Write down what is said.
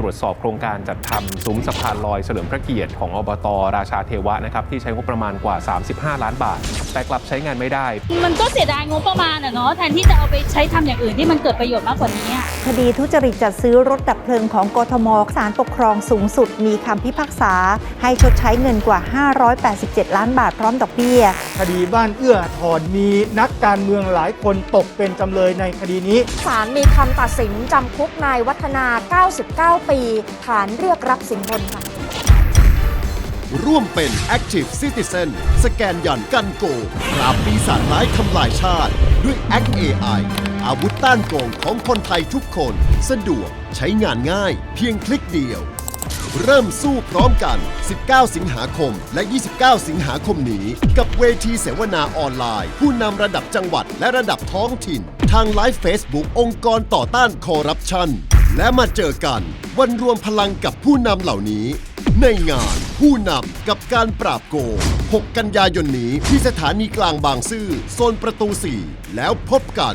ตรวจสอบโครงการจัดทำซุ้มสะพานลอยเฉลิมพระเกียรติของอบตราชาเทวะนะครับที่ใช้งบประมาณกว่า 35 ล้านบาท แต่กลับใช้งานไม่ได้ มันก็เสียดายงบประมาณอะเนาะแทนที่จะเอาไปใช้ทำอย่างอื่นที่มันเกิดประโยชน์มากกว่านี้อะคดีทุจริตจัดซื้อรถดับเพลิงของกทมศาลปกครองสูงสุด มีคำพิพากษา ให้ชดใช้เงินกว่า 587 ล้านบาทพร้อมดอกเบี้ย คดีบ้านเอื้ออาทอนมีนักการเมืองหลายคนตกเป็นจำเลยในคดีนี้ศาลมีคำตัดสินจำคุกนายวัฒนา 99ปี ฐานเรียกรับสินบนค่ะ ร่วมเป็น Active Citizen สแกนยันกันโกงปราบปีศาจร้ายทำลายชาติ ด้วย Act AI อาวุธต้านโกงของคนไทยทุกคน สะดวกใช้งานง่าย เพียงคลิกเดียว เริ่มสู้พร้อมกัน 19 สิงหาคม และ 29 สิงหาคมนี้ กับเวทีเสวนาออนไลน์ ผู้นำระดับจังหวัดและระดับท้องถิ่น ทางไลฟ์เฟซบุ๊กองค์กรต่อต้านคอร์รัปชัน และมาเจอกันวันรวมพลังกับผู้นำเหล่านี้ ในงานผู้นำกับการปราบโกง 6 กันยายนนี้ที่สถานีกลางบางซื่อโซนประตู 4 แล้วพบกัน